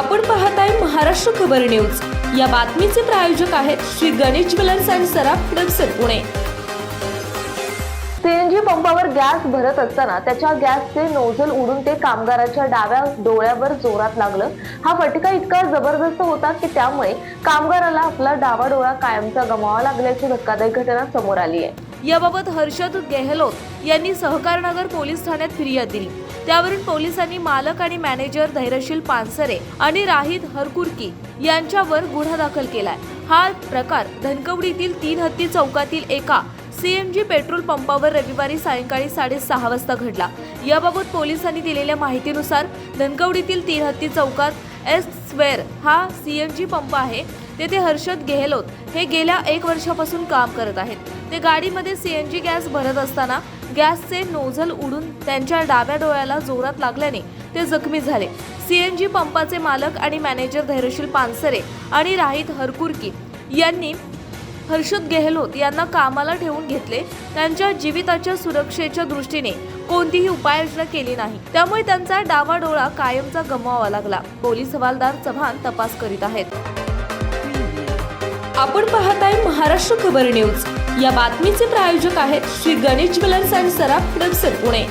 आपण पाहत आहे महाराष्ट्र खबर न्यूज. या बातमीचे प्रायोजक आहेत Shri Ganesh jewellers and Saraf Hadapsar Pune. CNG पंपावर गॅस भरत असताना त्याच्या गॅसचे नोझल उडून ते कामगाराच्या डाव्या डोळ्यावर जोरात लागलं. हा फटका इतका जबरदस्त होता की त्यामुळे कामगाराला आपला डावा डोळा कायमचा गमावा लागल्याची धक्कादायक घटना समोर आली आहे. याबाबत हर्षद गेहलोत यांनी सहकारनगर पोलीस ठाण्यात फिर्याद दिली. त्यावरून पोलिसांनी मालक आणि मॅनेजर धैर्यशील पानसरे आणि राहिद हरकुरकी यांच्यावर गुन्हा दाखल केलाय. हा प्रकार धनकवडीतील तीन हत्ती चौकातील एका सीएमजी पेट्रोल पंपावर रविवारी सायंकाळी साडेसहा वाजता घडला. याबाबत पोलिसांनी दिलेल्या माहितीनुसार धनकवडीतील तीन हत्ती चौकात एस स्क्वेअर हा सी एन जी पंप आहे. तेथे हर्षद गेहलोत हे गेल्या एक वर्षापासून काम करत आहेत. ते गाडीमध्ये सी एन जी गॅस भरत असताना गॅसचे नोझल उडून त्यांच्या डाव्या डोळ्याला जोरात लागल्याने ते जखमी झाले. सी एन जी पंपाचे मालक आणि मॅनेजर धैर्यशील पानसरे आणि राहित हरकुरकी यांनी हर्षद गेहलोत यांना कामाला ठेवून घेतले. त्यांच्या जीविताच्या सुरक्षेच्या दृष्टीने कोणतीही उपाययोजना केली नाही. त्यामुळे त्यांचा डावा डोळा कायमचा गमवावा लागला. पोलीस हवालदार चव्हाण तपास करीत आहेत. आपण पाहत आहे महाराष्ट्र खबर न्यूज. या बातमीचे प्रायोजक आहेत Shri Ganesh jewellers and Saraf production Pune.